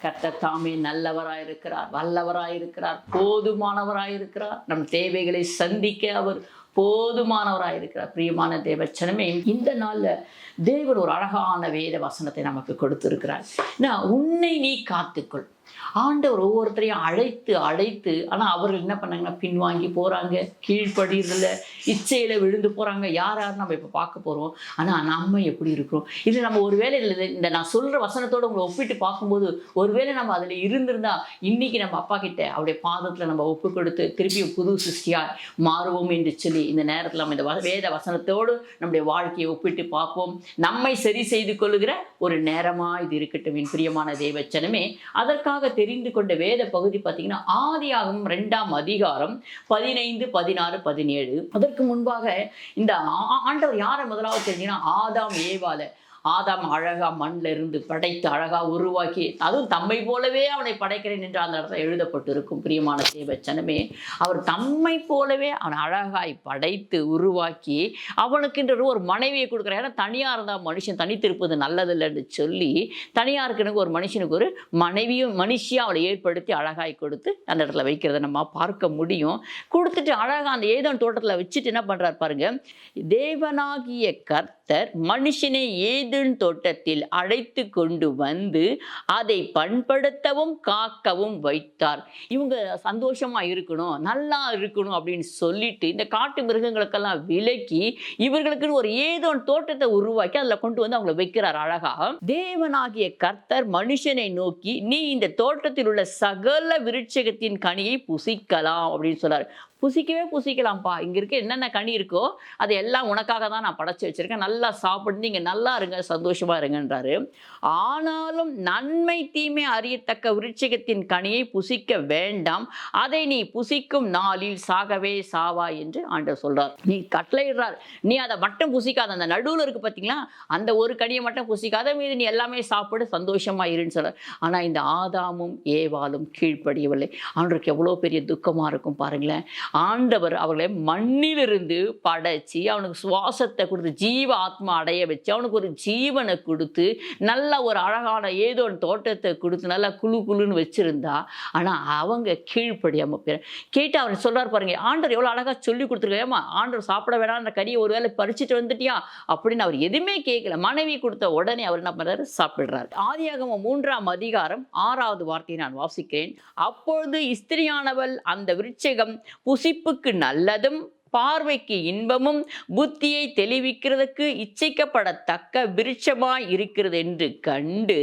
கர்த்தர் தாமே நல்லவராயிருக்கிறார் வல்லவராயிருக்கிறார் போதுமானவராயிருக்கிறார். நம் தேவைகளை சந்திக்க அவர் போதுமானவராயிருக்கிறார். பிரியமான தேவச்சனமே இந்த நாளில் தேவன் ஒரு அழகான வேத வசனத்தை நமக்கு கொடுத்திருக்கிறார். நான் உன்னை நீ காத்துக்கொள். ஆண்டவர் ஒவ்வொருத்தரையும் அழைத்து அழைத்து ஆனால் அவர்கள் என்ன பண்ணாங்கன்னா பின்வாங்கி போகிறாங்க கீழ்ப்படிறதுல இச்சையில் விழுந்து போகிறாங்க யார் யார் நம்ம இப்போ பார்க்க போகிறோம் ஆனால் நம்ம எப்படி இருக்கிறோம்? இது நம்ம ஒரு வேலை இல்லை இந்த நான் சொல்கிற வசனத்தோடு உங்களை ஒப்பிட்டு பார்க்கும்போது ஒருவேளை நம்ம அதில் இருந்திருந்தா இன்னைக்கு நம்ம அப்பா கிட்ட அவருடைய பாதத்தில் நம்ம ஒப்பு கொடுத்து திருப்பியும் புது சிருஷ்டியாக மாறுவோம் என்று சொல்லி இந்த நேரத்தில் நம்ம இந்த வ- வேத வசனத்தோடு நம்முடைய வாழ்க்கையை ஒப்பிட்டு பார்ப்போம். நம்மை சரி செய்து கொள்ளுகிற ஒரு நேரமாக இது இருக்கட்டும் என் பிரியமான தேவச்சனமே. அதற்காக தெரிந்து கொண்ட வேத பகுதி பார்த்தீங்கன்னா ஆதியாகமம் ரெண்டாம் அதிகாரம் பதினைந்து பதினாறு பதினேழு. அதற்கு முன்பாக இந்த ஆண்டவர் யாரை முதலாவது தெரிஞ்சுன்னா ஆதாம் ஏவால ஆதாம் அழகா மண்ணில் இருந்து படைத்து அழகா உருவாக்கி அதுவும் தம்மை போலவே அவனை படைக்கிறேன் என்று அந்த இடத்துல எழுதப்பட்டிருக்கும் பிரியமான சேவச்சனமே அவர் தம்மை போலவே அவனை அழகாய் படைத்து உருவாக்கி அவனுக்குன்ற ஒரு மனைவியை கொடுக்குறார். ஏன்னா தனியாக இருந்தால் மனுஷன் தனித்திருப்பது நல்லதில்லைன்னு சொல்லி தனியாக இருக்கிறனுக்கு ஒரு மனுஷனுக்கு ஒரு மனைவியும் மனுஷியாக அவளை ஏற்படுத்தி அழகாய் கொடுத்து அந்த இடத்துல வைக்கிறத நம்ம பார்க்க முடியும். கொடுத்துட்டு அழகாக அந்த ஏதோ தோட்டத்தில் வச்சுட்டு என்ன பண்ணுறார் பாருங்க தேவனாகிய கர்த்தர் மனுஷனை ஏதேன் தோட்டத்தில் அழைத்து கொண்டு வந்து அதை பண்படுத்தவும் காக்கவும் வைத்தார். இவங்க சந்தோஷமா இருக்கணும் நல்லா இருக்கணும் அப்படின்னு சொல்லிட்டு இந்த காட்டு மிருகங்களுக்கெல்லாம் விலக்கி இவர்களுக்குன்னு ஒரு ஏதோ தோட்டத்தை உருவாக்கி அதில் கொண்டு வந்து அவங்கள வைக்கிறார் அழகா. தேவனாகிய கர்த்தர் மனுஷனை நோக்கி நீ இந்த தோட்டத்தில் உள்ள சகல விருட்சகத்தின் கனியை புசிக்கலாம் அப்படின்னு சொல்றாரு புசிக்கவே புசிக்கலாம்ப்பா. இங்கே இருக்க என்னென்ன கனி இருக்கோ அதை எல்லாம் உனக்காக தான் நான் படைச்சி வச்சிருக்கேன். நல்லா சாப்பிட்டு இங்கே நல்லா இருங்க சந்தோஷமாக இருங்கன்றாரு. ஆனாலும் நன்மை தீமை அறியத்தக்க விருட்சிகத்தின் கனியை புசிக்க வேண்டாம். அதை நீ புசிக்கும் நாளில் சாகவே சாவா என்று ஆண்டவர் சொல்கிறார் நீ கட்டளையிடுறார். நீ அதை மட்டும் புசிக்காத. அந்த நடுவில் இருக்கு பார்த்தீங்களா அந்த ஒரு கனியை மட்டும் புசிக்காத. மீது நீ எல்லாமே சாப்பிடு சந்தோஷமா இருன்னு சொல்கிறார் ஆனால் இந்த ஆதாமும் ஏவாலும் கீழ்ப்படியவில்லை. அவனுக்கு எவ்வளோ பெரிய துக்கமாக இருக்கும் பாருங்களேன். ஆண்டவர் அவர்களை மண்ணிலிருந்து படைச்சி அவனுக்கு சுவாசத்தை கொடுத்து ஜீவ ஆத்மா அடைய வச்சு அவனுக்கு ஒரு ஜீவனை கொடுத்து நல்ல ஒரு அழகான ஏதோ ஒரு தோட்டத்தை கொடுத்து நல்லா குழு குழுன்னு வச்சிருந்தா ஆனா அவங்க கீழ்ப்படியாமல் போயிடும் கேட்டு அவர் சொல்கிறார் பாருங்க ஆண்டவர் எவ்வளோ அழகா சொல்லி கொடுத்துருக்காரு. ஏமா ஆண்டவர் சாப்பிட வேணாம் அந்த கறியை ஒருவேளை பறிச்சுட்டு வந்துட்டியா? அப்படின்னு அவர் எதுவுமே கேட்கல மனைவி கொடுத்த உடனே அவர் என்ன பண்ணுறாரு சாப்பிடுறாரு. ஆதியாகம மூன்றாம் அதிகாரம் ஆறாவது வார்த்தையை நான் வாசிக்கிறேன். அப்பொழுது இஸ்திரியானவள் அந்த விருட்சகம் புசிப்புக்கு நல்லதும் பார்வைக்கு இன்பமும் புத்தியை தெளிவிக்கிறதுக்கு இச்சைக்கப்படத்தக்க விருட்சமாய் இருக்கிறது என்று கண்டு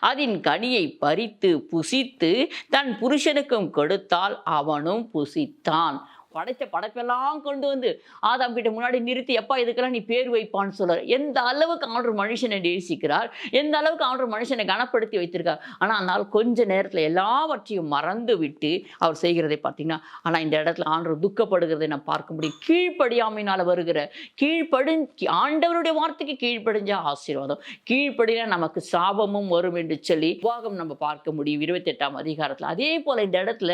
அதன் கனியை பறித்து புசித்து தன் புருஷனுக்கும் கொடுத்தால் அவனும் புசித்தான். படைத்த படைப்பெல்லாம் கொண்டு வந்து ஆதாம் கிட்ட முன்னாடி நிறுத்தி எப்பா இதுக்கெல்லாம் நீ பேர் வைப்பான்னு சொல்றார். எந்த அளவுக்கு ஆண்டர் மனுஷனை நேசிக்கிறார் எந்த அளவுக்கு ஆண்டர் மனுஷனை கனப்படுத்தி வைத்திருக்கார். ஆனால் அதனால் கொஞ்ச நேரத்தில் எல்லாவற்றையும் மறந்து விட்டு அவர் செய்கிறதை பார்த்தீங்கன்னா ஆனால் இந்த இடத்துல ஆண்டவர் துக்கப்படுகிறதை நான் பார்க்க முடியும். கீழ்ப்படியாமையினால் வருகிற கீழ்ப்படி ஆண்டவருடைய வார்த்தைக்கு கீழ்ப்படிஞ்ச ஆசீர்வாதம் கீழ்ப்படினா நமக்கு சாபமும் வரும் என்று சொல்லி உபாகம் நம்ம பார்க்க முடியும். இருபத்தெட்டாம் அதிகாரத்தில். அதே போல இந்த இடத்துல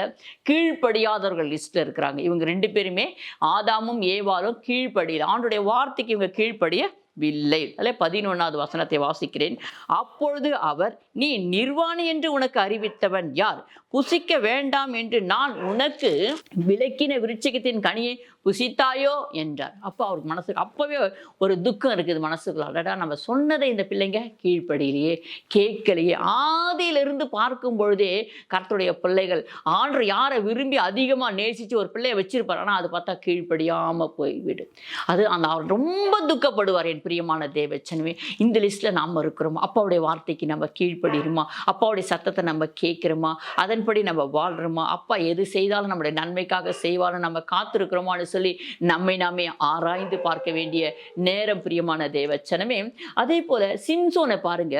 கீழ்ப்படியாதவர்கள் லிஸ்ட்ல இருக்கிறாங்க. இவங்க ரெண்டு பேருமே ஆதாமும் ஏவாலும் கீழ்ப்படியில். ஆண்டுடைய வார்த்தைக்கு இவங்க கீழ்ப்படிய வில்லை அல்ல பதினொன்றாவது வசனத்தை வாசிக்கிறேன். அப்பொழுது அவர் நீ நிர்வாணி என்று உனக்கு அறிவித்தவன் யார்? புசிக்க வேண்டாம் என்று நான் உனக்கு விளக்கின விருட்சகத்தின் கனியை புசித்தாயோ என்றார். அப்போ அவருக்கு மனசுக்கு அப்போவே ஒரு துக்கம் இருக்குது மனசுக்குள்ள. அடடா நம்ம சொன்னதை இந்த பிள்ளைங்க கீழ்ப்படியிலேயே கேட்கலையே. ஆதியிலிருந்து பார்க்கும் பொழுதே கர்த்தருடைய பிள்ளைகள் ஆண்டு யாரை விரும்பி அதிகமாக நேசித்து ஒரு பிள்ளையை வச்சிருப்பார் ஆனால் அது பார்த்தா கீழ்ப்படியாமல் போய்விடும். அது அந்த அவர் ரொம்ப துக்கப்படுவார் என் பிரியமான தேவச்சனவே இந்த லிஸ்ட்டில் நாம் இருக்கிறோமா? அப்பாவுடைய வார்த்தைக்கு நம்ம கீழ்ப்படிருமா அப்பாவுடைய சத்தத்தை நம்ம கேட்குறோமா? அதன்படி நம்ம வாழ்கிறோமா அப்பா எது செய்தாலும் நம்முடைய நன்மைக்காக செய்வாலும் நம்ம காத்திருக்கிறோமான்னு சொல்லி நம்மை நாமே ஆராய்ந்து பார்க்க வேண்டிய நேரம் பிரியமான தேவச்சனமே. அதே போல சிம்சோனை பாருங்க.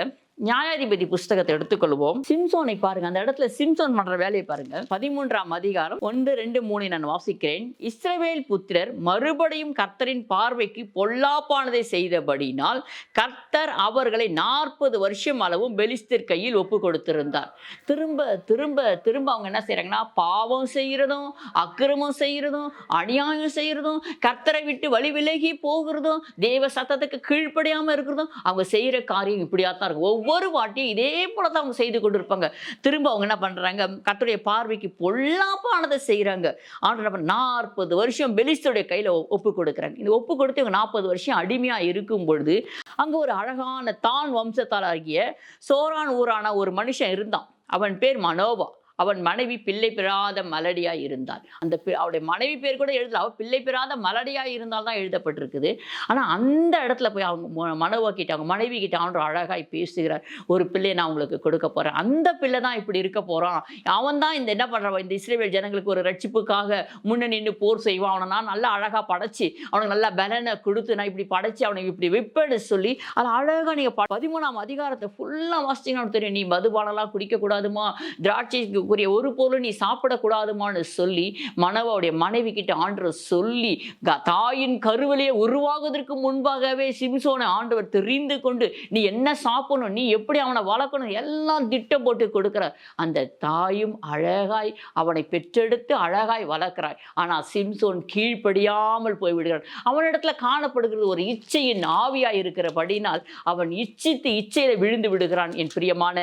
நியாயாதிபதி புஸ்தகத்தை எடுத்துக்கொள்வோம். சிம்சோனை பாருங்க. அந்த இடத்துல சிம்சோன் பண்ற வேலையை பாருங்க. பதிமூன்றாம் அதிகாரம் ஒன்று ரெண்டு மூணு நான் வாசிக்கிறேன். இஸ்ரவேல் புத்திரர் மறுபடியும் கர்த்தரின் பார்வைக்கு பொல்லாப்பானதை செய்தபடினால் கர்த்தர் அவர்களை நாற்பது வருஷம் அளவும் பெலிஸ்தர் கையில் ஒப்பு கொடுத்திருந்தார் திரும்ப திரும்ப திரும்ப அவங்க என்ன செய்யறாங்கன்னா பாவம் செய்யறதும் அக்கிரமம் செய்யறதும் அநியாயம் செய்யறதும் கர்த்தரை விட்டு வழி விலகி போகிறதும் தேவ சத்தத்துக்கு கீழ்ப்படியாம இருக்கிறதும் அவங்க செய்யற காரியம் இப்படியா தான் இருக்கும். ஒவ்வொரு வாட்டியும் இதே போல தான் அவங்க செய்து கொண்டு இருப்பாங்க திரும்ப அவங்க என்ன பண்ணுறாங்க கத்துடைய பார்வைக்கு பொல்லாப்பானதை செய்கிறாங்க ஆண்டு நாற்பது வருஷம் பெலிஸ்தருடைய கையில் ஒப்பு கொடுக்குறாங்க. இந்த ஒப்பு கொடுத்து இவங்க நாற்பது வருஷம் அடிமையாக இருக்கும் பொழுது அங்கே ஒரு அழகான தான் வம்சத்தால் ஆகிய சோரான் ஊரான ஒரு மனுஷன் இருந்தான். அவன் பேர் மனோவா. அவன் மனைவி பிள்ளை பெறாத மலடியாக இருந்தாள். அந்த பி- அவருடைய மனைவி பேர் கூட எழுதல. அவள் பிள்ளை பெறாத மலடியாக இருந்தால் தான் எழுதப்பட்டிருக்குது. ஆனால் அந்த இடத்துல போய் அவங்க மு- கிட்ட அவங்க மனைவி கிட்ட அவன் அழகாய் பேசுகிறார். ஒரு பிள்ளையை நான் உங்களுக்கு கொடுக்க போகிறேன் அந்த பிள்ளை தான் இப்படி இருக்க போகிறான் அவன் தான் இந்த என்ன பண்ணுறான் இந்த இஸ்ரேல் ஜனங்களுக்கு ஒரு ரட்சிப்புக்காக முன்ன நின்று போர் செய்வான். அவனை நான் நல்லா அழகாக படைச்சி அவனுக்கு நல்லா பலனை கொடுத்து நான் இப்படி படைச்சி அவனுக்கு இப்படி விப்பெடு சொல்லி அது அழகாக நீங்கள் ப- பதிமூணாம் அதிகாரத்தை ஃபுல்லாக வாசிச்சீங்கன்னா தெரியும். நீ மதுபானம்லாம் குடிக்கக்கூடாதுமா? திராட்சை திராட்சைக்குரிய ஒரு பொருள் நீ சாப்பிடக்கூடாதுமான்னு சொல்லி மனவாவுடைய மனைவி கிட்ட ஆண்டவர் சொல்லி க- தாயின் கருவிலேயே உருவாகுவதற்கு முன்பாகவே சிம்சோனை ஆண்டவர் தெரிந்து கொண்டு நீ என்ன சாப்பிடணும் நீ எப்படி அவனை வளர்க்கணும் எல்லாம் திட்டம் போட்டு கொடுக்குற அந்த தாயும் அழகாய் அவனை பெற்றெடுத்து அழகாய் வளர்க்கிறாய். ஆனால் சிம்சோன் கீழ்ப்படியாமல் போய்விடுகிறான். அவனிடத்துல காணப்படுகிறது ஒரு இச்சையின் ஆவியாய் இருக்கிறபடினால் அவன் இச்சித்து இச்சையில விழுந்து விடுகிறான். என் பிரியமான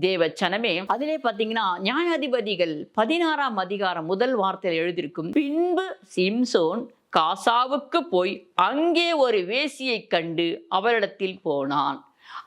தேவ சனமே அதிலே பார்த்தீங்கன்னா நியாயாதிபதிகள் பதினாறாம் அதிகாரம் முதல் வார்த்தையில் எழுதியிருக்கும் பின்பு சிம்சோன் காசாவுக்கு போய் அங்கே ஒரு வேசியை கண்டு அவரிடத்தில் போனான்.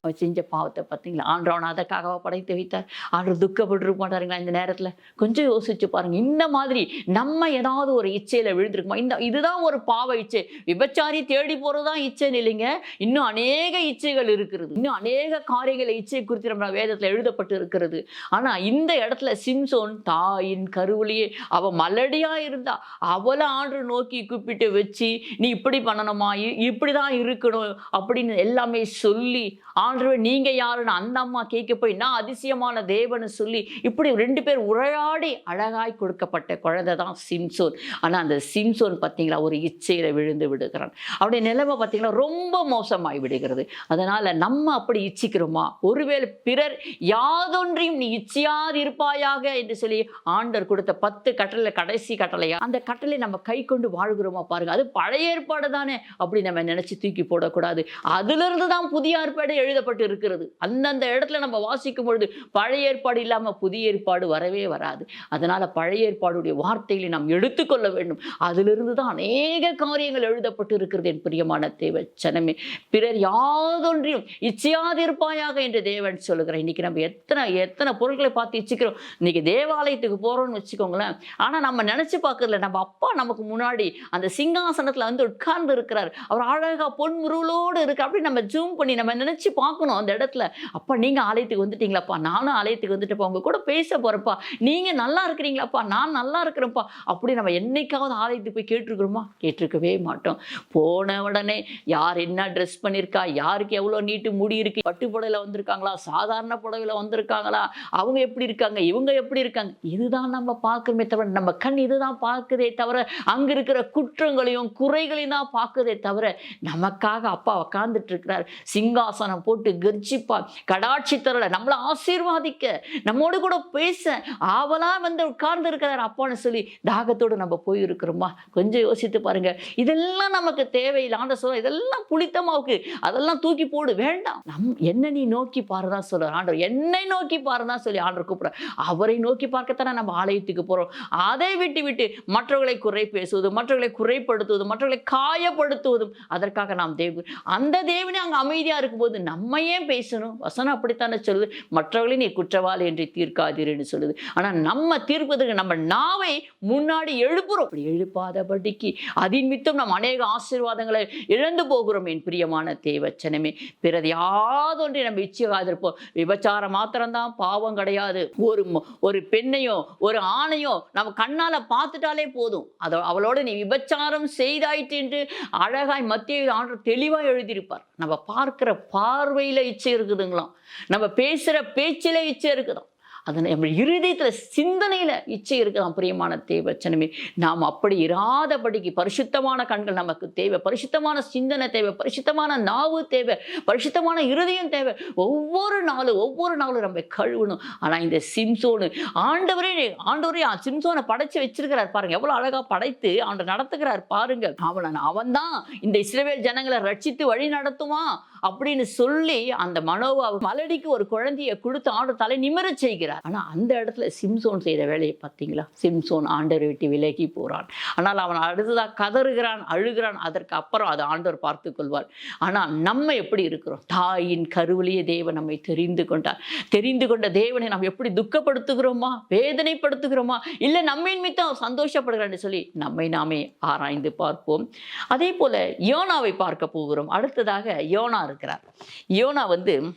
அவர் செஞ்ச பாவத்தை பார்த்தீங்களா? ஆண்டவன் அதற்காகவா படைத்து வைத்தார். ஆண்டவர் துக்கப்பட்டிருக்க மாட்டாருங்களா இந்த நேரத்தில்? கொஞ்சம் யோசிச்சு பாருங்க. இந்த மாதிரி நம்ம ஏதாவது ஒரு இச்சையில் விழுந்திருக்குமா? இந்த இதுதான் ஒரு பாவ இச்சை. விபச்சாரி தேடி போகிறது தான் இச்சைன்னு இல்லைங்க. இன்னும் அநேக இச்சைகள் இருக்கிறது. இன்னும் அநேக காரியங்களை இச்சை குறித்து நம்ம வேதத்தில் எழுதப்பட்டு இருக்கிறது. ஆனா இந்த இடத்துல சிம்சோன் தாயின் கருவிலேயே அவள் மலடியா இருந்தா அவளை ஆண்டு நோக்கி கூப்பிட்டு வச்சு நீ இப்படி பண்ணணுமா? இ- இப்படிதான் இருக்கணும். அப்படின்னு எல்லாமே சொல்லி ஆண்டவர் நீங்க யாருன்னு அந்த அம்மா கேட்க போய் நான் அதிசயமான தேவன்னு சொல்லி இப்படி ரெண்டு பேர் உரையாடி அழகாய் கொடுக்கப்பட்ட குழந்தை தான் சிம்சோன். ஆனால் அந்த சிம்சோன் பார்த்தீங்களா ஒரு இச்சையில் விழுந்து விடுகிறான். அவருடைய நிலைமை பார்த்தீங்கன்னா ரொம்ப மோசமாய் விடுகிறது. அதனால் நம்ம அப்படி இச்சிக்கிறோமா? ஒருவேளை பிறர் யாதொன்றையும் நீ இச்சியாது இருப்பாயாக என்று சொல்லி ஆண்டர் கொடுத்த பத்து கட்டளை கடைசி கட்டளையா? அந்த கட்டளை நம்ம கை கொண்டு வாழ்கிறோமா பாருங்க. அது பழைய ஏற்பாடு தானே அப்படி நம்ம நினச்சி தூக்கி போடக்கூடாது. அதிலிருந்து தான் புதிய ஏற்பாடு எழுதப்பட்டு இருக்கிறது. அந்தந்த இடத்துல நம்ம வாசிக்கும் பொழுது பழைய ஏற்பாடு இல்லாம புதிய ஏற்பாடு வரவே வராது. அதனால பழைய ஏற்பாடுடைய வார்த்தைகளை நாம் எடுத்துக்கொள்ள வேண்டும். அதிலிருந்து தான் அநேக காரியங்கள் எழுதப்பட்டு இருக்கிறது என் பிரியமான தேவச்சனமே பிறர் யாதொன்றையும் இச்சையாதிருப்பாயாக என்று தேவன் சொல்லுகிறேன் இன்னைக்கு நம்ம எத்தனை எத்தனை பொருட்களை பார்த்து இச்சிக்கிறோம். இன்னைக்கு தேவாலயத்துக்கு போறோம்னு வச்சுக்கோங்களேன். ஆனா நம்ம நினைச்சு பார்க்கறதுல நம்ம அப்பா நமக்கு முன்னாடி அந்த சிங்காசனத்துல வந்து உட்கார்ந்து இருக்கிறார். அவர் அழகா பொன்முருளோடு இருக்கு. அப்படி நம்ம ஜூம் பண்ணி நம்ம நினைச்சு பார்க்கணும் அந்த இடத்துல. அப்பா நீங்கள் ஆலயத்துக்கு வந்துட்டீங்களாப்பா? நானும் ஆலயத்துக்கு வந்துட்டுப்பா உங்க கூட பேச போகிறப்பா நீங்கள் நல்லா இருக்கிறீங்களாப்பா? நான் நல்லா இருக்கிறேன்ப்பா. அப்படி நம்ம என்னைக்காவது ஆலயத்துக்கு போய் கேட்டிருக்கிறோமா? கேட்டிருக்கவே மாட்டோம். போன உடனே யார் என்ன ட்ரெஸ் பண்ணியிருக்கா யாருக்கு எவ்வளோ நீட்டு முடி இருக்குது பட்டு புடவையில் வந்திருக்காங்களா? சாதாரண புடவையில் வந்திருக்காங்களா? அவங்க எப்படி இருக்காங்க? இவங்க எப்படி இருக்காங்க? இதுதான் நம்ம பார்க்கணுமே தவிர நம்ம கண் இதுதான் பார்க்குதே தவிர அங்கே இருக்கிற குற்றங்களையும் குறைகளையும் தான் பார்க்குதே தவிர நமக்காக அப்பா உக்காந்துட்டு இருக்கிறார். சிங்காசனம் போட்டு கர்ஜிப்பா கடாட்சி தரல நம்மளை ஆசீர்வாதிக்க நம்மோடு கூட பேச ஆவலா வந்து உட்கார்ந்து இருக்கிறார் அப்பான்னு சொல்லி தாகத்தோடு நம்ம போயிருக்கிறோமா? கொஞ்சம் யோசித்து பாருங்க. இதெல்லாம் நமக்கு தேவையில்லை. ஆண்ட சொல்ல இதெல்லாம் புளித்தமாவுக்கு அதெல்லாம் தூக்கி போடு. வேண்டாம். நம் என்ன நீ நோக்கி பாருதான் சொல்ற ஆண்டவர் என்னை நோக்கி பாருதான் சொல்லி ஆண்டவர் கூப்பிடுற அவரை நோக்கி பார்க்கத்தானே நம்ம ஆலயத்துக்கு போறோம். அதை விட்டு விட்டு மற்றவர்களை குறை பேசுவது மற்றவர்களை குறைப்படுத்துவது மற்றவர்களை காயப்படுத்துவதும் அதற்காக நாம் தேவ அந்த தேவனே அங்கே அமைதியாக இருக்கும்போது நம்ம ஏன் பேசணும்? வசனம் அப்படித்தானே சொல்லுது. மற்றவர்களை நீ குற்றவாளி என்று தீர்க்காதீர்னு சொல்லுது. ஆனால் நம்ம தீர்ப்பதற்கு நம்ம நாவை முன்னாடி எழுப்புறோம். அப்படி எழுப்பாதபடிக்கு அதன் மித்தம் நம்ம அநேக ஆசீர்வாதங்களை இழந்து போகிறோம் என் பிரியமான தேவச்சனமே. பிறகு யாதொன்றை நம்ம இச்சியாதிருப்போம் விபச்சாரம் மாத்திரம்தான் பாவம் கிடையாது. ஒரு ஒரு பெண்ணையோ ஒரு ஆணையோ நம்ம கண்ணால் பார்த்துட்டாலே போதும். அதோ அவளோட நீ விபச்சாரம் செய்தாயிற்று என்று அழகாய் மத்திய ஆண்டு தெளிவாக எழுதியிருப்பார். நம்ம பார்க்கிற பார்வையில் இச்சை இருக்குதுங்களாம். நம்ம பேசுற பேச்சில இச்சை இருக்குதாம். அது நம்ம இருதயத்தில் சிந்தனையில் இச்சை இருக்கலாம் பிரியமான தேவச்சனமே. நாம் அப்படி இராதபடிக்கு பரிசுத்தமான கண்கள் நமக்கு தேவை. பரிசுத்தமான சிந்தனை தேவை. பரிசுத்தமான நாவு தேவை. பரிசுத்தமான இருதயம் தேவை. ஒவ்வொரு நாளும் ஒவ்வொரு நாளும் நம்ம கழுவணும். ஆனால் இந்த சிம்சோனு ஆண்டவரே ஆண்டவரே சிம்சோனை படைச்சு வச்சிருக்கிறார் பாருங்க. எவ்வளோ அழகாக படைத்து ஆண்டு நடத்துகிறார் பாருங்க. அவன் அவன் தான் இந்த இஸ்ரவேல் ஜனங்களை ரட்சித்து வழி நடத்துவான் அப்படின்னு சொல்லி அந்த மனோவா மலடிக்கு ஒரு குழந்தையை கொடுத்து ஆண்டு தலை நிமிர செய்கிறார். ஆனால் அந்த இடத்துல சிம்சோன் செய்த வேலையை பார்த்தீங்களா? சிம்சோன் ஆண்டரை விட்டு விலகி போகிறான் ஆனால் அவன் அடுத்ததாக கதறுகிறான் அழுகிறான் அதற்கு அப்புறம் அதை ஆண்டவர் பார்த்து கொள்வார். ஆனால் நம்ம எப்படி இருக்கிறோம்? தாயின் கருவிலேயே தேவன் நம்மை தெரிந்து கொண்டார். தெரிந்து கொண்ட தேவனை நாம் எப்படி துக்கப்படுத்துகிறோமா? வேதனைப்படுத்துகிறோமா? இல்லை நம்மை நிமித்தம் சந்தோஷப்படுகிறான்னு சொல்லி நம்மை நாமே ஆராய்ந்து பார்ப்போம். அதே போல யோனாவை பார்க்க போகிறோம். அடுத்ததாக யோனா இருக்கிறார். யோனா வந்து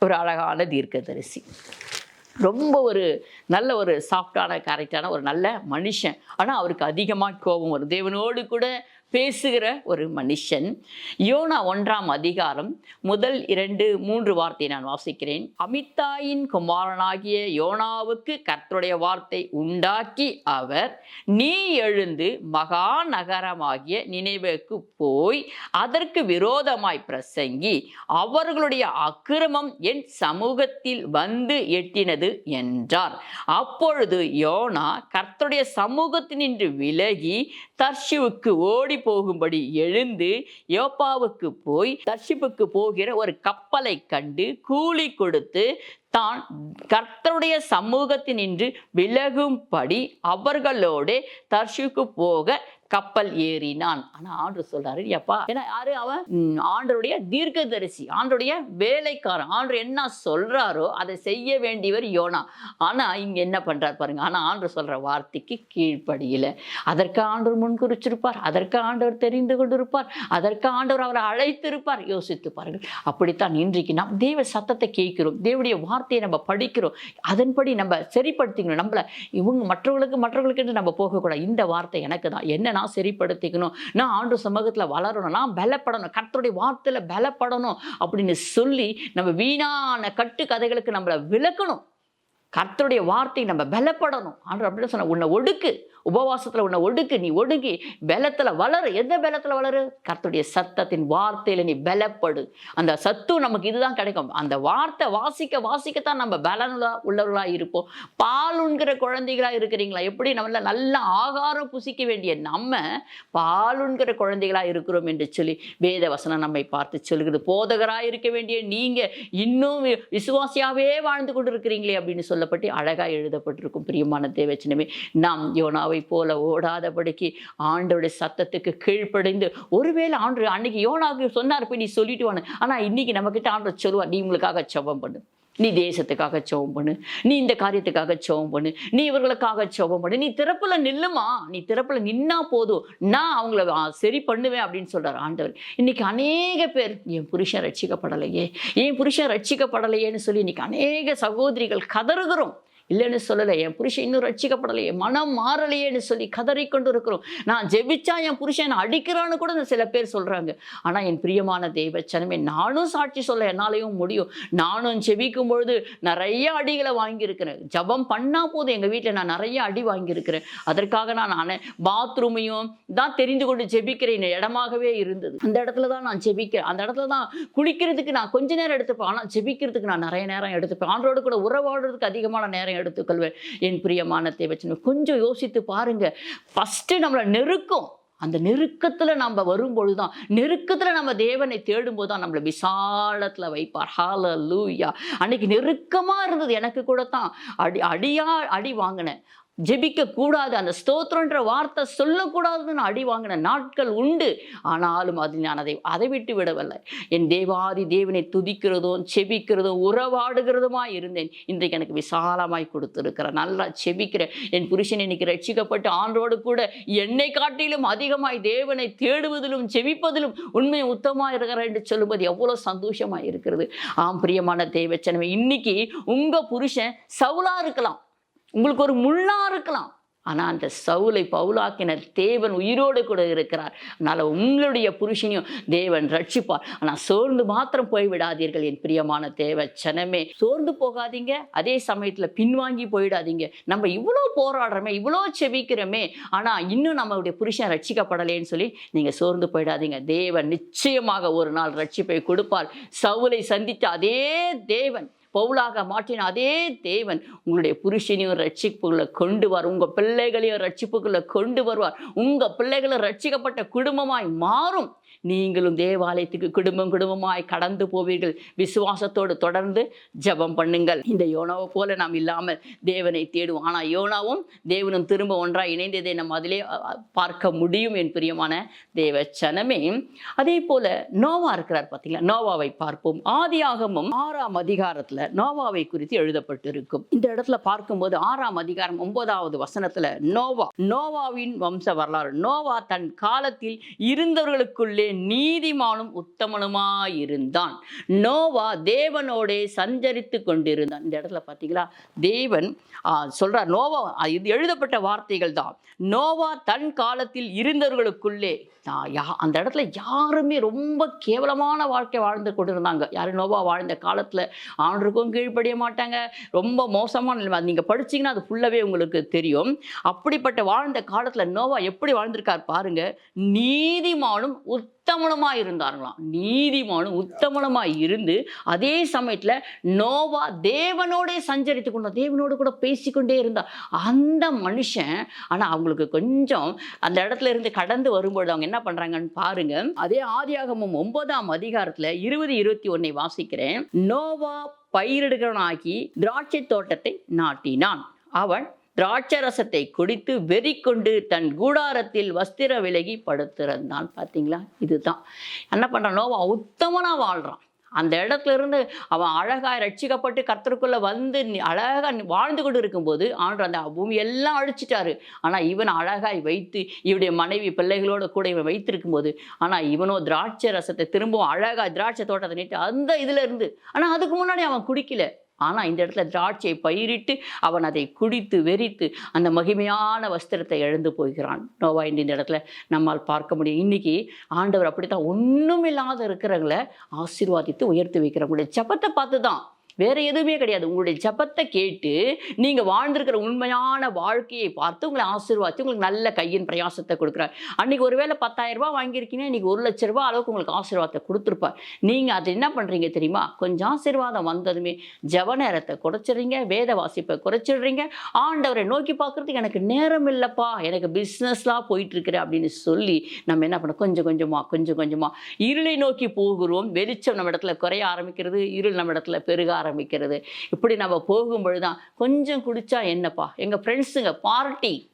ஒரு அழகான தீர்க்கதரிசி. ரொம்ப ஒரு நல்ல ஒரு சாஃப்டான கேரக்டரான ஒரு நல்ல மனுஷன். ஆனால் அவருக்கு அதிகமாக கோபம் வரும். தேவனோடு கூட பேசுகிற ஒரு மனுஷன். யோனா ஒன்றாம் அதிகாரம் முதல் இரண்டு மூன்று வார்த்தையை நான் வாசிக்கிறேன். அமித்தாயின் குமாரனாகிய யோனாவுக்கு கர்த்தருடைய வார்த்தை உண்டாக்கி அவர் நீ எழுந்து மகா நகரமாகிய நினைவுக்கு போய் அதற்கு விரோதமாய் பிரசங்கி அவர்களுடைய அக்கிரமம் என் சமூகத்தில் வந்து எட்டினது என்றார். அப்பொழுது யோனா கர்த்தருடைய சமூகத்தினின்று விலகி தர்ஷுவுக்கு ஓடி போகும்படி எழுந்து யோப்பாவுக்கு போய் தர்ஷிப்புக்கு போகிற ஒரு கப்பலை கண்டு கூலி கொடுத்து தான் கர்த்தருடைய சமூகத்தினின்று விலகும்படி அவர்களோடு தர்ஷுக்கு போக கப்பல் ஏறினான். ஆனா ஆண்டு சொல்றாரு அப்பா ஏன்னா யாரு அவன்? ஆண்டருடைய தீர்க்கதரிசி ஆண்டருடைய வேலைக்காரன். ஆண்டு என்ன சொல்றாரோ அதை செய்ய வேண்டியவர் யோனா. ஆனா இங்க என்ன பண்றாரு பாருங்க. ஆனா ஆண்டு சொல்ற வார்த்தைக்கு கீழ்ப்படியில. அதற்கு ஆண்டவர் முன் குறிச்சிருப்பார் அதற்கு ஆண்டவர் தெரிந்து கொண்டிருப்பார். அதற்கு ஆண்டவர் அவரை அழைத்திருப்பார். யோசித்து பாருங்கள். அப்படித்தான் இன்றைக்கு நாம் தேவ சத்தத்தை கேட்கிறோம். தேவடைய வார்த்தையை நம்ம படிக்கிறோம். அதன்படி நம்ம சரிப்படுத்திக்கணும். நம்மள இவங்க மற்றவர்களுக்கு மற்றவர்களுக்கு என்று நம்ம போகக்கூடாது. இந்த வார்த்தை எனக்கு தான். என்ன நான் சரிப்படுத்திக்கணும். நான் ஆண்டு சமூகத்தில் வளரணும். நான் பலப்படணும். கர்த்தருடைய வார்த்தையில் பலப்படணும் அப்படின்னு சொல்லி நம்ம வீணான கட்டு கதைகளுக்கு நம்மளை விளக்கணும் கர்த்தருடைய வார்த்தை நம்ம பலப்படணும். ஆண்டு அப்படின்னு சொன்ன உன்னை ஒடுக்கு. உபவாசத்தில் உன்னை ஒடுக்கு. நீ ஒடுங்கி பலத்தில் வளரு. எந்த பலத்தில் வளரு? கர்த்தருடைய சத்தத்தின் வார்த்தையில் நீ பலப்படு. அந்த சத்து நமக்கு இதுதான் கிடைக்கும். அந்த வார்த்தை வாசிக்க வாசிக்கத்தான் நம்ம பலனுள்ள உள்ளவர்களாக இருப்போம். பால் உண்கிற குழந்தைகளாக இருக்கிறீங்களா? எப்படி நம்மள நல்ல ஆகாரம் புசிக்க வேண்டிய நம்ம பால் உண்கிற குழந்தைகளாக இருக்கிறோம் என்று சொல்லி வேத வசனம் நம்மை பார்த்து சொல்கிறது போதகராக இருக்க வேண்டிய நீங்கள் இன்னும் விசுவாசியாகவே வாழ்ந்து கொண்டு இருக்கிறீங்களே அப்படின்னு சொல்லி சொல்லப்பட்டு அழகாக எழுதப்பட்டிருக்கும் பிரியமான தேவச்சனமே. நாம் யோனாவை போல ஓடாதபடிக்கு ஆண்டோடைய சத்தத்துக்கு கீழ்ப்படைந்து ஒருவேளை ஆண்டு அன்னைக்கு யோனாவுக்கு சொன்னார் போய் நீ சொல்லிட்டு வானு ஆனால் இன்னைக்கு நம்மக்கிட்ட ஆண்டு சொல்லுவார் நீ உங்களுக்காக செபம் பண்ணு. நீ தேசத்துக்காக சோபம் பண்ணு. நீ இந்த காரியத்துக்காக சோபம் பண்ணு. நீ இவர்களுக்காக சோகம் பண்ணு. நீ திறப்புல நில்லுமா? நீ திறப்புல நின்னா போதும். நான் அவங்கள சரி பண்ணுவேன் அப்படின்னு சொல்றார் ஆண்டவர். இன்னைக்கு அநேக பேர் என் புருஷன் ரட்சிக்கப்படலையே. என் புருஷன் ரட்சிக்கப்படலையேன்னு சொல்லி இன்னைக்கு அநேக சகோதரிகள் கதறுகிறோம். இல்லைன்னு சொல்லலை. என் புருஷன் இன்னும் ரட்சிக்கப்படலையே மனம் மாறலையேன்னு சொல்லி கதறிக்கொண்டு இருக்கிறோம் நான் ஜெபிச்சா என் புருஷன் அடிக்கிறான்னு கூட சில பேர் சொல்கிறாங்க ஆனால் என் பிரியமான தெய்வச்சனமே நானும் சாட்சி சொல்ல என்னாலையும் முடியும். நானும் ஜெபிக்கும் பொழுது நிறைய அடிகளை வாங்கியிருக்கிறேன். ஜெபம் பண்ணால் போதும். எங்கள் வீட்டில் நான் நிறைய அடி வாங்கியிருக்கிறேன். அதற்காக நான் நான் பாத்ரூமையும் தான் தெரிந்து கொண்டு ஜெபிக்கிறேன். இடமாகவே இருந்தது. அந்த இடத்துல தான் நான் ஜெபிக்கிறேன். அந்த இடத்துல தான் குளிக்கிறதுக்கு நான் கொஞ்ச நேரம் எடுத்துப்பேன். ஆனால் ஜெபிக்கிறதுக்கு நான் நிறைய நேரம் எடுத்துப்பேன். ஆண்டோடு கூட உறவாடுறதுக்கு அதிகமான நேரம் எடுத்துக்கொள்வேன். என் பிரியமான தேவச்சனை கொஞ்சம் யோசித்து பாருங்க. ஃபஸ்ட்டு நம்மளை நெருக்கம். அந்த நெருக்கத்தில் நம்ம வரும்பொழுது தான் நெருக்கத்தில் நம்ம தேவனை தேடும்போது தான் நம்மளை விசாலத்தில் வைப்பார். ஹால லூயா அன்னைக்கு நெருக்கமாக இருந்தது எனக்கு கூட தான் அடி அடியா அடி வாங்கினேன். ஜெபிக்க கூடாது அந்த ஸ்தோத்திரன்ற வார்த்தை சொல்லக்கூடாதுன்னு அடி வாங்கின நாட்கள் உண்டு. ஆனாலும் அது நான் அதை அதை விட்டு விடவில்லை. என் தேவாதி தேவனை துதிக்கிறதும் செபிக்கிறதும் உறவாடுகிறதுமா இருந்தேன். இன்றைக்கு எனக்கு விசாலமாய் கொடுத்துருக்கிறேன் நல்லா செபிக்கிறேன் என் புருஷன் இன்னைக்கு ரட்சிக்கப்பட்டு ஆண்டோடு கூட என்னை காட்டிலும் அதிகமாய் தேவனை தேடுவதிலும் செபிப்பதிலும் உண்மை உத்தமாக இருக்கிறேன் என்று சொல்லும்போது எவ்வளோ சந்தோஷமாக இருக்கிறது. ஆம் பிரியமான தேவச்சனவை இன்னைக்கு உங்கள் புருஷன் சவுலாக இருக்கலாம். உங்களுக்கு ஒரு முள்ளா இருக்கலாம். ஆனால் அந்த சவுலை பவுலாக்கின தேவன் உயிரோடு கூட இருக்கிறார். அதனால் உங்களுடைய புருஷனையும் தேவன் ரட்சிப்பார். ஆனால் சோர்ந்து மாத்திரம் போய்விடாதீர்கள் என் பிரியமான தேவ சனமே சோர்ந்து போகாதீங்க. அதே சமயத்தில் பின்வாங்கி போயிடாதீங்க. நம்ம இவ்வளோ போராடுறோமே இவ்வளோ செபிக்கிறோமே ஆனால் இன்னும் நம்மளுடைய புருஷன் ரட்சிக்கப்படலேன்னு சொல்லி நீங்கள் சோர்ந்து போயிடாதீங்க. தேவன் நிச்சயமாக ஒரு நாள் ரட்சிப்பை கொடுப்பார். சவுலை சந்தித்த அதே தேவன் பவுலாக மாற்றின அதே தேவன் உங்களுடைய புருஷனையும் ரட்சிப்புகளை கொண்டு வர. உங்கள் பிள்ளைகளையும் ரட்சிப்புகளை கொண்டு வருவார். உங்கள் பிள்ளைகளை ரட்சிக்கப்பட்ட குடும்பமாய் மாறும். நீங்களும் தேவாலயத்துக்கு குடும்பம் குடும்பமாய் கடந்து போவீர்கள். விசுவாசத்தோடு தொடர்ந்து ஜெபம் பண்ணுங்கள். இந்த யோனாவை போல நாம் இல்லாமல் தேவனை தேடுவோம். ஆனால் யோனாவும் தேவனும் திரும்ப ஒன்றாக இணைந்ததை நம்ம அதிலே பார்க்க முடியும் என் பிரியமான தேவ சனமே அதே போல நோவா இருக்கிறார் பார்த்தீங்களா? நோவாவை பார்ப்போம். ஆதியாகமும் ஆறாம் அதிகாரத்தில் நோவாவை குறித்து எழுதப்பட்டிருக்கும். இந்த இடத்துல பார்க்கும்போது ஆறாம் அதிகாரம் ஒன்பதாவது வசனத்தில் நோவா நோவாவின் வம்ச வரலாறு நோவா தன் காலத்தில் இருந்தவர்களுக்குள்ளே நீதிமானும் உத்தமனுமாயிருந்தான். நோவா தேவனோடே சஞ்சரித்து கொண்டிருந்தான். இந்த இடத்துல பார்த்தீங்களா தேவன் சொல்கிறார் நோவா இது எழுதப்பட்ட வார்த்தைகள் தான். நோவா தன் காலத்தில் இருந்தவர்களுக்குள்ளே யா- அந்த இடத்துல யாருமே ரொம்ப கேவலமான வாழ்க்கை வாழ்ந்து கொண்டிருந்தாங்க. யாரும் நோவா வாழ்ந்த காலத்தில் ஆண்டுக்கும் கீழ்ப்படிய மாட்டாங்க. ரொம்ப மோசமான நிலைமை. நீங்கள் படிச்சீங்கன்னா அது ஃபுல்லாகவே உங்களுக்கு தெரியும். அப்படிப்பட்ட வாழ்ந்த காலத்தில் நோவா எப்படி வாழ்ந்திருக்கார் பாருங்க. நீதிமானும் உத் உத்தமனமாக இருந்தார்களாம் நீதிமானும் உத்தமனமாக இருந்து அதே சமயத்தில் நோவா தேவனோடே சஞ்சரித்து கொண்டா தேவனோடு கூட பேசிக்கொண்டே இருந்தா அந்த மனுஷன் ஆனால் அவங்களுக்கு கொஞ்சம் அந்த இடத்துல இருந்து கடந்து வரும்பொழுது அவங்க என்ன பண்ணுறாங்கன்னு பாருங்க. அதே ஆதியாகமும் ஒன்பதாம் அதிகாரத்தில் இருபது இருபத்தி ஒன்னை வாசிக்கிறேன். நோவா பயிரிடுகிறவனாகி திராட்சை தோட்டத்தை நாட்டினான். அவன் திராட்சரசத்தை குடித்து வெறி கொண்டு தன் கூடாரத்தில் வஸ்திர விலகி படுத்திருந்தான். பார்த்தீங்களா இதுதான். என்ன பண்ணுறான் நோவா உத்தமனாக வாழ்கிறான் அந்த இடத்துல இருந்து அவன் அழகாக ரட்சிக்கப்பட்டு கத்தருக்குள்ளே வந்து அழகாக வாழ்ந்து கொண்டு இருக்கும்போது ஆண்டு அந்த பூமி எல்லாம் அழிச்சிட்டாரு. ஆனால் இவன் அழகாய் வைத்து இவருடைய மனைவி பிள்ளைகளோட கூட இவன் வைத்திருக்கும் போது ஆனால் இவனோ திராட்சை ரசத்தை திரும்பவும் அழகாக திராட்சை தோட்டத்தை நீட்டு அந்த இதில் இருந்து. ஆனால் அதுக்கு முன்னாடி அவன் குடிக்கல. ஆனால் இந்த இடத்துல திராட்சையை பயிரிட்டு அவன் அதை குடித்து வெறித்து அந்த மகிமையான வஸ்திரத்தை இழந்து போகிறான். நோவா இந்த இடத்துல நம்மால் பார்க்க முடியும். இன்னைக்கு ஆண்டவர் அப்படித்தான் ஒன்றும் இல்லாத இருக்கிறவங்கள ஆசீர்வாதித்து உயர்த்தி வைக்கிறவங்களுடைய ஜெபத்தை பார்த்து தான் வேற எதுவுமே கிடையாது. உங்களுடைய ஜெபத்தை கேட்டு நீங்க வாழ்ந்திருக்கிற உண்மையான வாழ்க்கையை பார்த்து உங்களை ஆசீர்வாதித்து உங்களுக்கு நல்ல கையின் பிரயாசத்தை கொடுக்குறாரு. அன்னைக்கு ஒருவேளை பத்தாயிரம் ரூபாய் வாங்கியிருக்கீங்க இன்னைக்கு ஒரு லட்ச ரூபாய் அளவுக்கு உங்களுக்கு ஆசீர்வாதத்தை கொடுத்துருப்பார். நீங்க அதை என்ன பண்றீங்க தெரியுமா? கொஞ்சம் ஆசீர்வாதம் வந்ததுமே ஜெப நேரத்தை குறைச்சிடுறீங்க வேத வாசிப்பை குறைச்சிடுறீங்க. ஆண்டவரை நோக்கி பார்க்கறதுக்கு எனக்கு நேரம் இல்லைப்பா எனக்கு பிஸ்னஸ்லாம் போயிட்டு இருக்கிறேன் அப்படின்னு சொல்லி நம்ம என்ன பண்ண கொஞ்சம் கொஞ்சமா கொஞ்சம் கொஞ்சமா இருளை நோக்கி போகிறோம். வெளிச்சம் நம்ம இடத்துல குறைய ஆரம்பிக்கிறது இருள் நம்ம இடத்துல பெருக ஆரம்பிக்கிறது ஆரம்பிக்கிறது. இப்படி நம்ம போகும்பொழுது தான் கொஞ்சம் குடிச்சா என்னப்பா? எங்கள் ஃப்ரெண்ட்ஸுங்க பார்ட்டி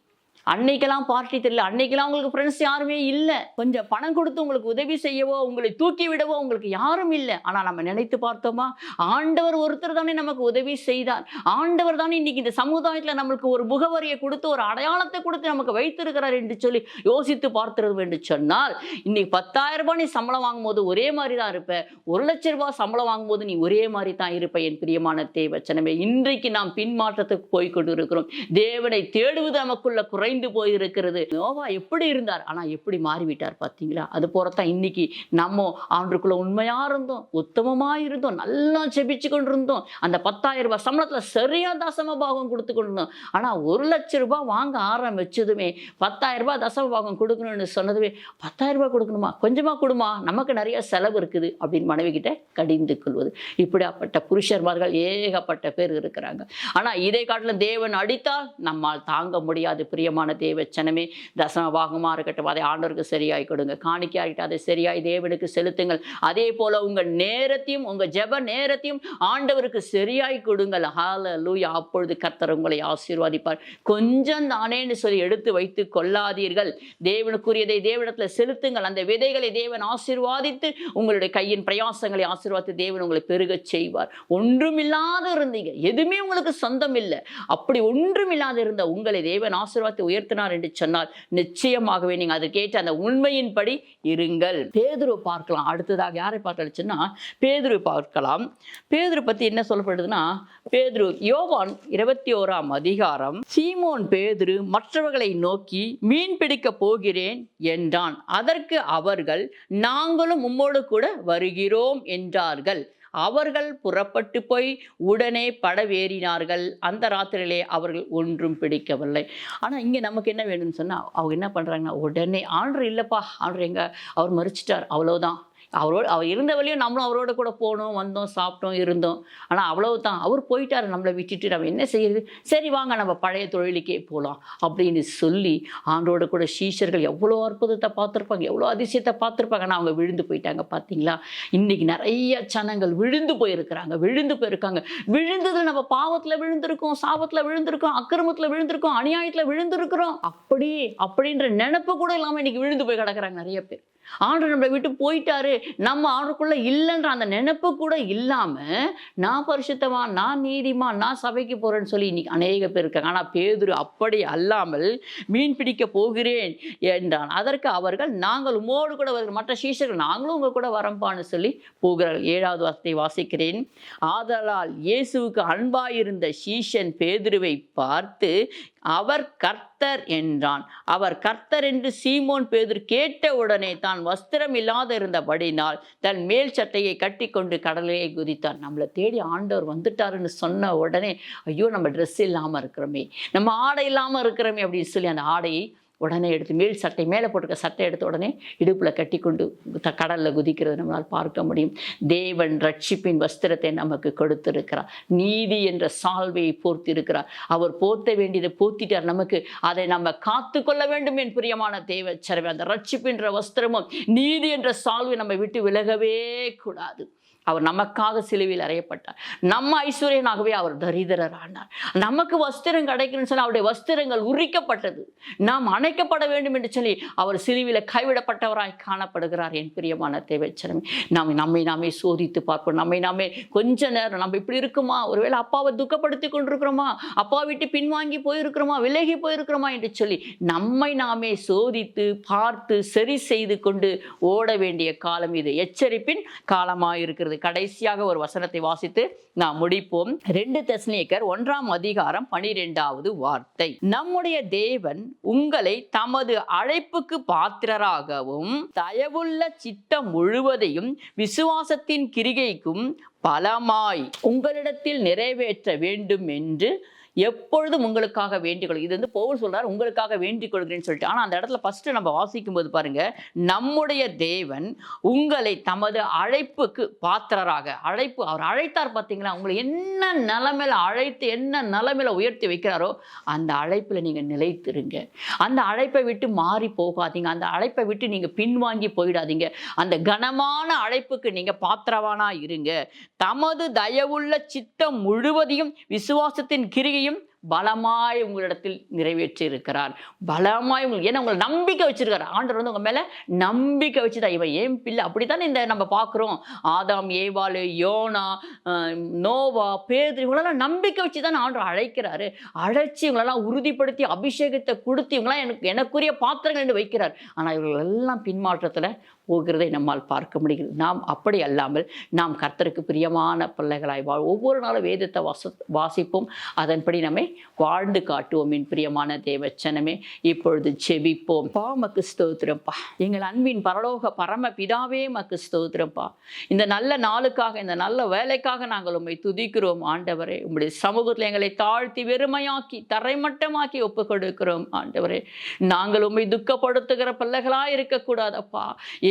அன்னைக்கெல்லாம் பார்ட்டி தெரியல. அன்னைக்கெல்லாம் உங்களுக்கு ஃப்ரெண்ட்ஸ் யாருமே இல்லை. கொஞ்சம் பணம் கொடுத்து உங்களுக்கு உதவி செய்யவோ உங்களை தூக்கி விடவோ உங்களுக்கு யாரும் இல்லை. ஆனால் நம்ம நினைத்து பார்த்தோமா? ஆண்டவர் ஒருத்தர் தானே நமக்கு உதவி செய்தார். ஆண்டவர் தானே இன்னைக்கு இந்த சமுதாயத்தில் நம்மளுக்கு ஒரு முகவரியை கொடுத்து ஒரு அடையாளத்தை கொடுத்து நமக்கு வைத்திருக்கிறார் என்று சொல்லி யோசித்து பார்த்துருவோம் என்று சொன்னால் இன்னைக்கு பத்தாயிரம் ரூபாய் நீ சம்பளம் வாங்கும்போது ஒரே மாதிரி தான் இருப்ப. ஒரு லட்ச ரூபாய் சம்பளம் வாங்கும்போது நீ ஒரே மாதிரி தான் இருப்ப என் பிரியமான தேவச்சனமே இன்றைக்கு நாம் பின்மாற்றத்துக்கு போய் கொண்டு இருக்கிறோம் தேவனை தேடுவது நமக்குள்ள குறைந்து போயிருக்கிறது. நோவா எப்படி இருந்தார்? ஆனால் எப்படி மாறிவிட்டார் பார்த்தீங்களா அது போறதான் இன்னைக்கு நம்ம ஆண்டுக்குள்ள உண்மையா இருந்தோம் உத்தமமா இருந்தோம் நல்லா செபிச்சு கொண்டு இருந்தோம் அந்த பத்தாயிரம் ரூபாய் சம்பளத்துல சரியா தசம பாகம் கொடுத்து கொண்டிருந்தோம். ஆனால் ஆனா ஒரு லட்ச ரூபாய் வாங்க ஆரம்பிச்சதுமே பத்தாயிரம் ரூபாய் தசம பாகம் கொடுக்கணும்னு சொன்னதுமே பத்தாயிரம் ரூபாய் கொடுக்கணுமா? கொஞ்சமா கொடுமா? நமக்கு நிறைய செலவு இருக்குது அப்படின்னு மனைவி கிட்ட கடிந்து கொள்வது. இப்படியாப்பட்ட புருஷர்மார்கள் ஏகப்பட்ட பேர் இருக்கிறாங்க. ஆனா இதை காட்டிலும் தேவன் அடித்தால் நம்மால் தாங்க முடியாது பிரியமான தேவச்சனமே தசம பாகமாக இருக்கட்டும் அதை ஆண்டவருக்கு சரியாய் கொடுங்க. காணிக்கையா அதை சரியாய் தேவனுக்கு செலுத்துங்கள். அதே போல உங்க நேரத்தையும் உங்க ஜெப நேரத்தையும் ஆண்டவருக்கு சரியாய் கொடுங்கள். ஹalleluya அப்பொழுது கர்த்தர் உங்களை ஆசீர்வாதிப்பார். கொஞ்சம் தானேன்னு சொல்லி எடுத்து வைத்து கொள்ளாதீர்கள். தேவனுக்குரியதை தேவனிடத்தில் செலுத்துங்கள். அந்த விதைகளை தேவன் ஆசீர்வாதித்து உங்களுடைய கையின் பிரயாசங்களை ஆசீர்வாதித்து தேவன் உங்களை பெருகச் செய்வார். ஒன்றுமில்லாத இருந்தீங்க. எதுவுமே உங்களுக்கு சொந்தம் இல்லை. அப்படி ஒன்றுமில்லாத இருந்த உங்களை தேவன் ஆசீர்வாதத்தை உயர்த்தினார் என்று சொன்னால் நிச்சயமாகவே நீங்கள் அதற்கேற்ற அந்த உண்மையின்படி இருங்கள். பேதுரு பார்க்கலாம். அடுத்ததாக யாரை பார்க்கலச்சுன்னா பேதுரு பார்க்கலாம். பேதுரு பற்றி என்ன சொல்லப்படுதுன்னா பேதுரு யோவான் இருபத்தி ஓராம் அதிகாரம் சீமோன் பேதுரு மற்றவர்களை நோக்கி மீன் பிடிக்க போகிறேன் என்றான். அதற்கு அவர்கள் நாங்களும் உம்மோடு கூட வருகிறோம் என்றார்கள். அவர்கள் புறப்பட்டு போய் உடனே படவேறினார்கள். அந்த ராத்திரியிலே அவர்கள் ஒன்றும் பிடிக்கவில்லை. ஆனால் இங்கே நமக்கு என்ன வேணும்னு சொன்னால் அவங்க என்ன பண்ணுறாங்கன்னா உடனே ஆண்டர் இல்லைப்பா ஆண்டர் எங்க? அவர் மறிச்சிட்டார். அவ்வளோதான் அவரோட அவர் இருந்த வழியும் நம்மளும் அவரோட கூட போனோம் வந்தோம் சாப்பிட்டோம் இருந்தோம். ஆனால் அவ்வளவு தான் அவர் போயிட்டாரு நம்மளை விட்டுட்டு நம்ம என்ன செய்யறது? சரி வாங்க நம்ம பழைய தொழிலுக்கே போகலாம் அப்படின்னு சொல்லி ஆண்டோட கூட சீஷர்கள் எவ்வளோ அற்புதத்தை பார்த்துருப்பாங்க எவ்வளோ அதிசயத்தை பார்த்துருப்பாங்க. ஆனால் அவங்க விழுந்து போயிட்டாங்க பார்த்தீங்களா இன்னைக்கு நிறைய ஜனங்கள் விழுந்து போயிருக்கிறாங்க விழுந்து போயிருக்காங்க. விழுந்ததில் நம்ம பாவத்தில் விழுந்திருக்கோம் சாபத்தில் விழுந்திருக்கோம் அக்கிரமத்தில் விழுந்திருக்கோம் அநியாயத்தில் விழுந்திருக்கிறோம். அப்படி அப்படின்ற நினப்பு கூட இல்லாமல் இன்னைக்கு விழுந்து போய் கிடக்குறாங்க நிறைய பேர். ஆண்டு நம்மளை விட்டு போயிட்டாரு. நம்ம ஆண்டுக்குள்ள இல்லைன்ற அந்த நினைப்பு கூட இல்லாமல் நான் பரிசுத்தவான் நான் நீதிமான் நான் சபைக்கு போறேன்னு சொல்லி இன்னைக்கு அநேக பேர் இருக்காங்க. ஆனால் பேதுரு அப்படி அல்லாமல் மீன் பிடிக்க போகிறேன் என்றான். அதற்கு அவர்கள் நாங்கள் உமோடு கூட வருகிற மற்ற சீசர்கள் நாங்களும் உங்க கூட வரம்பான்னு சொல்லி போகிறார்கள். ஏழாவது வார்த்தை வாசிக்கிறேன். ஆதலால் இயேசுவுக்கு அன்பாயிருந்த சீஷன் பேதுருவை பார்த்து அவர் கர்த்தர் என்றான். அவர் கர்த்தர் என்று சீமோன் பேதுர் கேட்ட உடனே தான் வஸ்திரம் இல்லாத இருந்தபடினால் தன் மேல் சட்டையை கட்டிக்கொண்டு கடலையை குதித்தார் நம்மளை தேடி ஆண்டவர் வந்துட்டாருன்னு சொன்ன உடனே ஐயோ நம்ம ட்ரெஸ் இல்லாமல் இருக்கிறோமே நம்ம ஆடை இல்லாமல் இருக்கிறோமே அப்படின்னு சொல்லி அந்த ஆடையை உடனே எடுத்து மேல் சட்டை மேலே போட்டிருக்க சட்டை எடுத்த உடனே இடுப்பில் கட்டி கொண்டு த கடலில் குதிக்கிறது நம்மளால் பார்க்க முடியும். தேவன் ரட்சிப்பின் வஸ்திரத்தை நமக்கு கொடுத்திருக்கிறார். நீதி என்ற சால்வையை போர்த்திருக்கிறார். அவர் போர்த்த வேண்டியதை போர்த்திட்டார். நமக்கு அதை நம்ம காத்து கொள்ள வேண்டும் என் பிரியமான தேவ சரவை அந்த ரட்சிப்பின்ற வஸ்திரமும் நீதி என்ற சால்வை நம்ம விட்டு விலகவே கூடாது. அவர் நமக்காக சிலுவையில் அறையப்பட்டார். நம்ம ஐஸ்வர்யனாகவே அவர் தரிதரர் ஆனார் நமக்கு வஸ்திரம் கிடைக்கணும்னு சொல்லி அவருடைய வஸ்திரங்கள் உரிக்கப்பட்டது. நாம் அணைக்கப்பட வேண்டும் என்று சொல்லி அவர் சிலுவையில் கைவிடப்பட்டவராய் காணப்படுகிறார் என் பிரியமான தேவைச்சனமே. நாம் நம்மை நாமே சோதித்து பார்ப்போம். நம்மை நாமே கொஞ்ச நேரம் நம்ம இப்படி இருக்குமா? ஒருவேளை அப்பாவை துக்கப்படுத்தி கொண்டிருக்கிறோமா? அப்பா விட்டு பின்வாங்கி போயிருக்கிறோமா? விலகி போயிருக்கிறோமா? என்று சொல்லி நம்மை நாமே சோதித்து பார்த்து சரி செய்து கொண்டு ஓட வேண்டிய காலம் இது. எச்சரிப்பின் சொல்கிறது கடைசியாக ஒரு வசனத்தை வாசித்து நாம் முடிப்போம். ரெண்டு தெஸ்னியக்கர் ஒன்றாம் அதிகாரம் பனிரெண்டாவது வார்த்தை. நம்முடைய தேவன் உங்களை தமது அழைப்புக்கு பாத்திரராகவும் தயவுள்ள சித்தம் முழுவதையும் விசுவாசத்தின் கிரிகைக்கும் பலமாய் உங்களிடத்தில் நிறைவேற்ற வேண்டும் என்று எப்பொழுதும் உங்களுக்காக வேண்டிக் இது வந்து பவுல் சொல்றாரு உங்களுக்காக வேண்டிக் கொள்கிறேன்னு சொல்லிட்டு. ஆனால் அந்த இடத்துல ஃபர்ஸ்ட் நம்ம வாசிக்கும் போது பாருங்க நம்முடைய தேவன் உங்களை தமது அழைப்புக்கு பாத்திரராக அழைப்பு அவர் அழைத்தார் பார்த்தீங்களா? உங்களை என்ன நிலைமையில அழைத்து என்ன நிலைமையில உயர்த்தி வைக்கிறாரோ அந்த அழைப்பில் நீங்கள் நிலைத்திருங்க. அந்த அழைப்பை விட்டு மாறி போகாதீங்க. அந்த அழைப்பை விட்டு நீங்கள் பின்வாங்கி போயிடாதீங்க. அந்த கனமான அழைப்புக்கு நீங்கள் பாத்திரவானா இருங்க. தமது தயவுள்ள சித்தம் முழுவதையும் விசுவாசத்தின் கிரிகையும் பலமாய் உங்களிடத்தில் நிறைவேற்றி இருக்கிறார் பலமாய் உங்களுக்கு ஏன்னா உங்களை நம்பிக்கை வச்சிருக்காரு. ஆண்டவர் வந்து உங்க மேல நம்பிக்கை வச்சுதான். இவன் ஏன் பிள்ளை? அப்படித்தானே இந்த நம்ம பார்க்குறோம். ஆதாம் ஏவாலு யோனா நோவா பேதுரு இவங்களெல்லாம் நம்பிக்கை வச்சு தான் ஆண்டவர் அழைக்கிறாரு. அழைச்சி இவங்களெல்லாம் உறுதிப்படுத்தி அபிஷேகத்தை கொடுத்து இவங்களாம் எனக்கு எனக்குரிய பாத்திரங்கள் என்று வைக்கிறார். ஆனால் இவர்கள் எல்லாம் பின்மாற்றத்தில் போகிறதை நம்மால் பார்க்க முடிகிறது. நாம் அப்படி அல்லாமல் நாம் கர்த்தருக்கு பிரியமான பிள்ளைகளாய் வாழ் ஒவ்வொரு நாளும் வேதத்தை வாச வாசிப்போம். அதன்படி நம்மை வாழ்ந்து காட்டுவோம். என் பிரியமான தேவச்சனமே இப்பொழுது செபிப்போம். பா மக்கு ஸ்தோத்திரம்ப்பா எங்கள் அன்பின் பரலோக பரம பிதாவே மக்கு ஸ்தோத்திரம்ப்பா இந்த நல்ல நாளுக்காக இந்த நல்ல வேலைக்காக நாங்கள் உம்மை துதிக்கிறோம். ஆண்டவரே உங்களுடைய சமூகத்தில் எங்களை தாழ்த்தி வெறுமையாக்கி தரைமட்டமாக்கி ஒப்பு கொடுக்கிறோம் ஆண்டவரே நாங்கள் உண்மை துக்கப்படுத்துகிற பிள்ளைகளாக இருக்கக்கூடாதப்பா.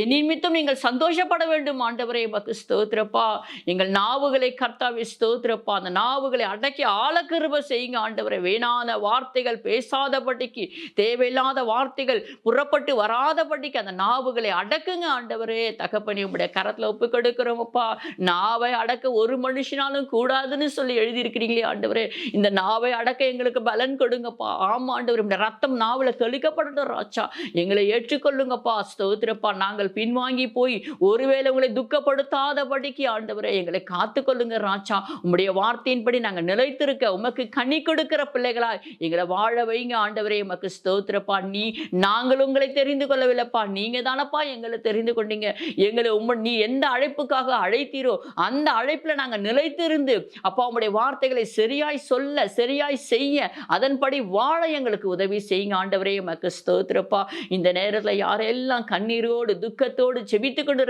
நிமித்தம் நீங்கள் சந்தோஷப்பட வேண்டும் ஆண்டவரே. பார்த்து ஸ்தோத்திரப்பா. எங்கள் நாவுகளை கர்த்தாவே ஸ்தோத்திரப்பா. அந்த நாவுகளை அடக்கி ஆழக்கிருப செய்யுங்க ஆண்டவரை. வேணாத வார்த்தைகள் பேசாதபடிக்கு தேவையில்லாத வார்த்தைகள் புறப்பட்டு வராதபடிக்கு அந்த நாவுகளை அடக்குங்க ஆண்டவரே. தகப்பனி உங்களுடைய கரத்தில் ஒப்பு கொடுக்குறோமப்பா நாவை அடக்க ஒரு மனுஷனாலும் கூடாதுன்னு சொல்லி எழுதியிருக்கிறீங்களே ஆண்டவரே. இந்த நாவை அடக்க எங்களுக்கு பலன் கொடுங்கப்பா. ஆமா ஆண்டவர். ரத்தம் நாவில் தெளிக்கப்படட்டும் ராச்சா எங்களை ஏற்றுக்கொள்ளுங்கப்பா. ஸ்தோத்திரப்பா. நாங்கள் பின்வாங்கி போய் ஒருவேளை உங்களை துக்கப்படுத்தாதபடிக்கு ஆண்டவரே எங்களை காத்துக்கொள்ளுங்க ராச்சா உம்முடைய வார்த்தையின்படி நாங்கள் நிலைத்திருக்க உமக்கு கனி கொடுக்கிற பிள்ளைகளாய் எங்களை வாழ வைங்க ஆண்டவரே உமக்கு ஸ்தோத்திரப்பா. நீ நாங்கள் உங்களை தெரிந்து கொள்ளவில்லைப்பா. நீங்க தானப்பா எங்களை தெரிந்து கொண்டீங்க. எங்களை உம்ம நீ எந்த அழைப்புக்காக அழைத்தீரோ அந்த அழைப்புல நாங்கள் நிலைத்திருந்து அப்பா உங்களுடைய வார்த்தைகளை சரியாய் சொல்ல சரியாய் செய்ய அதன்படி வாழ எங்களுக்கு உதவி செய்யுங்க ஆண்டவரே உமக்கு ஸ்தோத்திரப்பா. இந்த நேரத்தில் யாரெல்லாம் கண்ணீரோடு துக்க ஏக்கத்தோடு செபித்து கொண்டு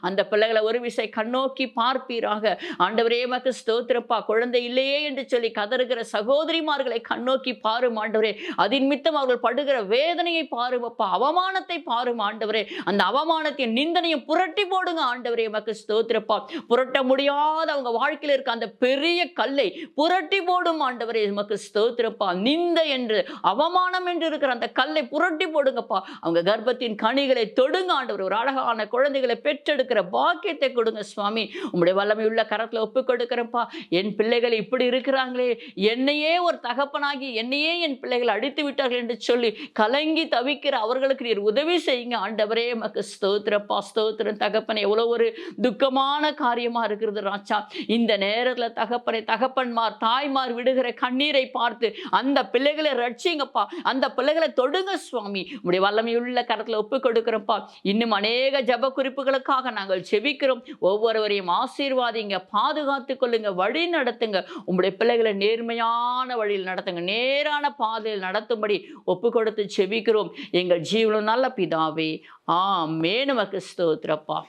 அந்த பிள்ளைகளை ஒரு விசை கண்ணோக்கி பார்ப்பீராக. ஆண்டவரே மக்கு ஸ்தோத்திரப்பா. குழந்தை இல்லையே என்று சொல்லி கதறுகிற சகோதரிமார்களை கண்ணோக்கி பாரும் ஆண்டவரே. அதன் மித்தம் அவர்கள் படுகிற வேதனையை பாரும் அப்பா. அவமானத்தை பாரும் ஆண்டவரே. அந்த அவமானத்தின் நிந்தனையும் புரட்டி போடுங்க ஆண்டவரே மக்கு ஸ்தோத்திரப்பா. புரட்ட முடியாத அவங்க வாழ்க்கையில் இருக்க அந்த பெரிய கல்லை புரட்டி போடும் ஆண்டவரே மக்கு ஸ்தோத்திரப்பா. நிந்த என்று அவமானம் என்று இருக்கிற அந்த கல்லை புரட்டி போடுங்கப்பா. அவங்க கர்ப்பத்தின் கனிகளை தொடுங்க ஆண்டவர். ஒரு அழகான குழந்தைகளை பெற்றெடுக்கிற பாக்கியத்தை கொடுங்க சுவாமி. உங்களுடைய வல்லமை உள்ள கரத்தில் ஒப்பு கொடுக்குறப்பா என் பிள்ளைகள் இப்படி இருக்கிறாங்களே. என்னையே ஒரு தகப்பனாகி என்னையே என் பிள்ளைகள் அடித்து விட்டார்கள் என்று சொல்லி கலங்கி தவிக்கிற அவர்களுக்கு நீர் உதவி செய்யுங்க. ஆண்டவரே மக்கு ஸ்தோத்திரப்பா ஸ்தோத்திரம். தகப்பனை எவ்வளோ ஒரு துக்கமான காரியமா இருக்கிறது ராச்சா இந்த நேரத்துல தகப்பனை தகப்பன்மார் தாய்மார் விடுகிற கண்ணீரை பார்த்து அந்த பிள்ளைகளை ரட்சிங்கப்பா. அந்த பிள்ளைகளை தொடுங்க சுவாமி. உடைய வல்லமையுள்ள கரத்துல ஒப்பு கொடுக்கிறோம்ப்பா இன்னும் அநேக ஜப குறிப்புகளுக்காக நாங்கள் செபிக்கிறோம். ஒவ்வொருவரையும் ஆசீர்வாதிங்க பாதுகாத்து கொள்ளுங்க வழி நடத்துங்க. உங்களுடைய பிள்ளைகளை நேர்மையான வழியில் நடத்துங்க. நேரான பாதையில் நடத்தும்படி ஒப்பு கொடுத்து செபிக்கிறோம். எங்கள் ஜீவனும் நல்ல பிதாவே ஆ மேனுமக்கு ஸ்தோத்திரப்பா.